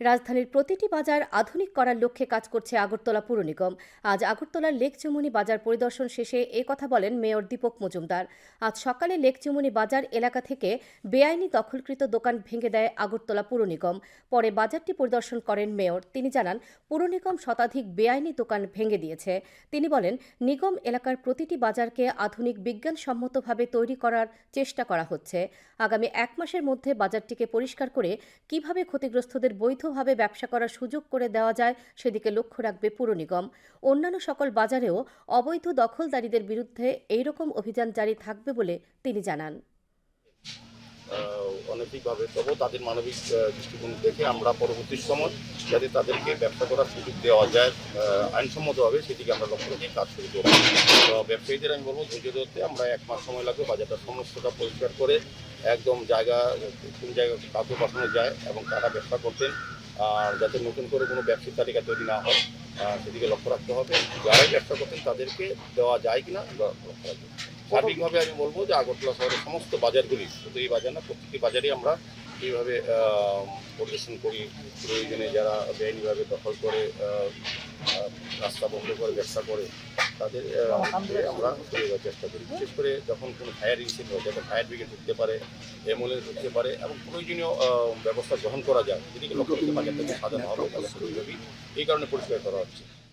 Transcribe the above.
রাজধানীর প্রতিটি বাজার আধুনিক করার লক্ষ্যে কাজ করছে আগরতলা পুর নিগম। আজ আগরতলার লেক চুমুনি বাজার পরিদর্শন শেষে এ কথা বলেন মেয়র দীপক মজুমদার। আজ সকালে লেক চুমুনি বাজার এলাকা থেকে বেআইনি দখলকৃত দোকান ভেঙে দেয় আগরতলা পুর নিগম। পরে বাজারটি পরিদর্শন করেন মেয়র। তিনি জানান, পুর নিগম শতাধিক বেআইনি দোকান ভেঙে দিয়েছে। তিনি বলেন, নিগম এলাকার প্রতিটি বাজারকে আধুনিক বিজ্ঞানসম্মতভাবে তৈরি করার চেষ্টা করা হচ্ছে। আগামী এক মাসের মধ্যে বাজারটিকে পরিষ্কার করে কীভাবে ক্ষতিগ্রস্তদের বৈধভাবে ব্যবসা করার সুযোগ করে দেওয়া যায়, সেদিকে লক্ষ্য রাখবে পুর নিগম। অন্যান্য সকল বাজারেও অবৈধ দখলদারীদের বিরুদ্ধে এইরকম অভিযান জারি থাকবে বলে তিনি জানান। অনৈতিকভাবে তবুও তাদের মানবিক দৃষ্টিকোণ দেখে আমরা পরবর্তী সময় যাতে তাদেরকে ব্যবসা করার সুযোগ দেওয়া যায় আইনসম্মতভাবে সেদিকে আমরা লক্ষ্য রেখে কাজ শুরু করব। ব্যবসায়ীদের আমি বলব, ধৈর্য ধরতে আমরা এক মাস সময় লাগবে বাজারটা সমস্তটা পরিষ্কার করে একদম জায়গা, কোন জায়গা কাউকে পাঠানো যায় এবং তারা ব্যবসা করতেন। যাতে নতুন করে কোনো ব্যবসার তালিকা তৈরি না হয় সেদিকে লক্ষ্য রাখতে হবে। যারাই ব্যবসা করছেন, তাদেরকে দেওয়া যায় কিনা লক্ষ্য রাখতে হবে। সার্বিকভাবে আমি বলব যে আগরতলা শহরের সমস্ত বাজারগুলি, শুধু এই বাজার না প্রত্যেকটি বাজারে আমরা এইভাবে পরিদর্শন করি। প্রয়োজনে যারা বেআইনিভাবে দখল করে রাস্তা বন্ধ করে, ব্যবসা করে, তাদের আমরা সরিয়ে দেওয়ার চেষ্টা করি। বিশেষ করে যখন কোনো ফায়ার ইনসিডেন্ট হয় যাতে ফায়ার ব্রিগেড ঢুকতে পারে অ্যাম্বুলেন্স ঢুকতে পারে, এবং প্রয়োজনীয় ব্যবস্থা গ্রহণ করা যায়। যদি লক্ষ্য করতে পারে সাজানো হবে এই কারণে পরিষ্কার করা হচ্ছে।